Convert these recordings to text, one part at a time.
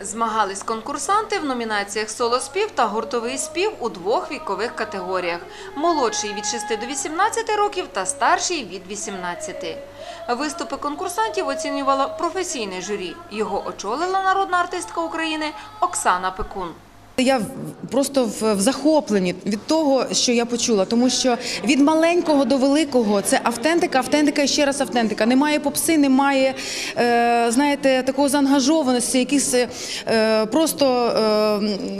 Змагались конкурсанти в номінаціях соло-спів та гуртовий спів у двох вікових категоріях: молодший від 6 до 18 років та старший від 18. Виступи конкурсантів оцінювало професійне журі. Його очолила народна артистка України Оксана Пекун. Я просто в, захопленні від того, що я почула, тому що від маленького до великого це автентика, автентика і ще раз автентика. Немає попси, немає е, знаєте, такого заангажованості, якихось е, просто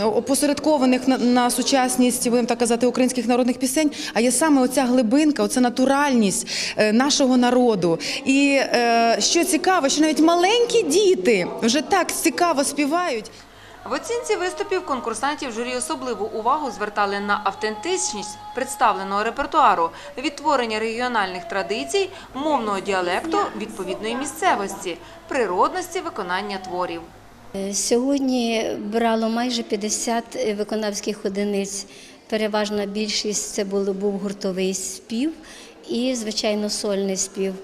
е, опосередкованих на, сучасність, будемо так казати, українських народних пісень. А є саме оця глибинка, оця натуральність нашого народу. І що цікаво, що навіть маленькі діти вже так цікаво співають. В оцінці виступів конкурсантів журі особливу увагу звертали на автентичність представленого репертуару, відтворення регіональних традицій, мовного діалекту відповідної місцевості, природності виконання творів. Е, Сьогодні брало майже 50 виконавських одиниць. Переважна більшість це був гуртовий спів і, звичайно, сольний спів.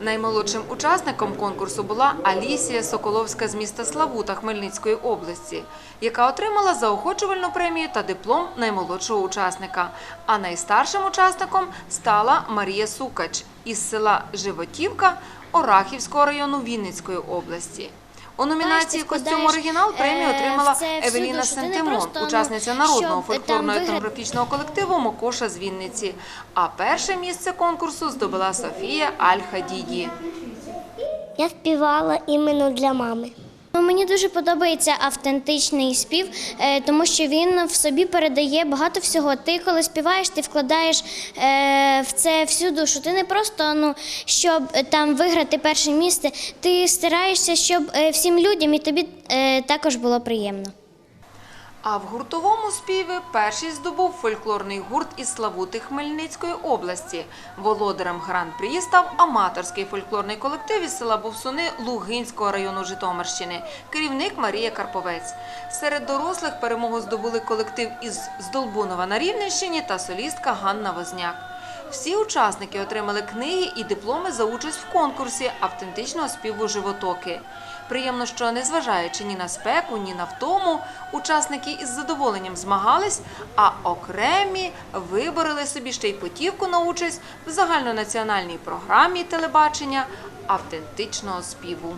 Наймолодшим учасником конкурсу була Алісія Соколовська з міста Славута Хмельницької області, яка отримала заохочувальну премію та диплом наймолодшого учасника. А найстаршим учасником стала Марія Сукач із села Животівка Орахівського району Вінницької області. У номінації костюм оригінал премію е, отримала це всю Евеліна. Сентимон, ну, учасниця народного щоб, е, там фольклорного вигра- етнографічного колективу Мокоша з Вінниці. А перше місце конкурсу здобула Софія Аль-Хадіді. Я співала іменно для мами. Ну, мені дуже подобається автентичний спів, е, тому що він в собі передає багато всього. Ти коли співаєш, ти вкладаєш е, в це всю душу. Ти не просто ну щоб е, там виграти перше місце. Ти стараєшся, щоб всім людям і тобі також було приємно. А в гуртовому співі перший здобув фольклорний гурт із Славути Хмельницької області. Володарем гран-прі став аматорський фольклорний колектив із села Бовсуни Лугинського району Житомирщини, керівник Марія Карповець. Серед дорослих перемогу здобули колектив із Здолбунова на Рівненщині та солістка Ганна Возняк. Всі учасники отримали книги і дипломи за участь в конкурсі автентичного співу животоки. Приємно, що незважаючи ні на спеку, ні на втому, учасники із задоволенням змагались, а окремі вибороли собі ще й путівку на участь в загальнонаціональній програмі телебачення автентичного співу.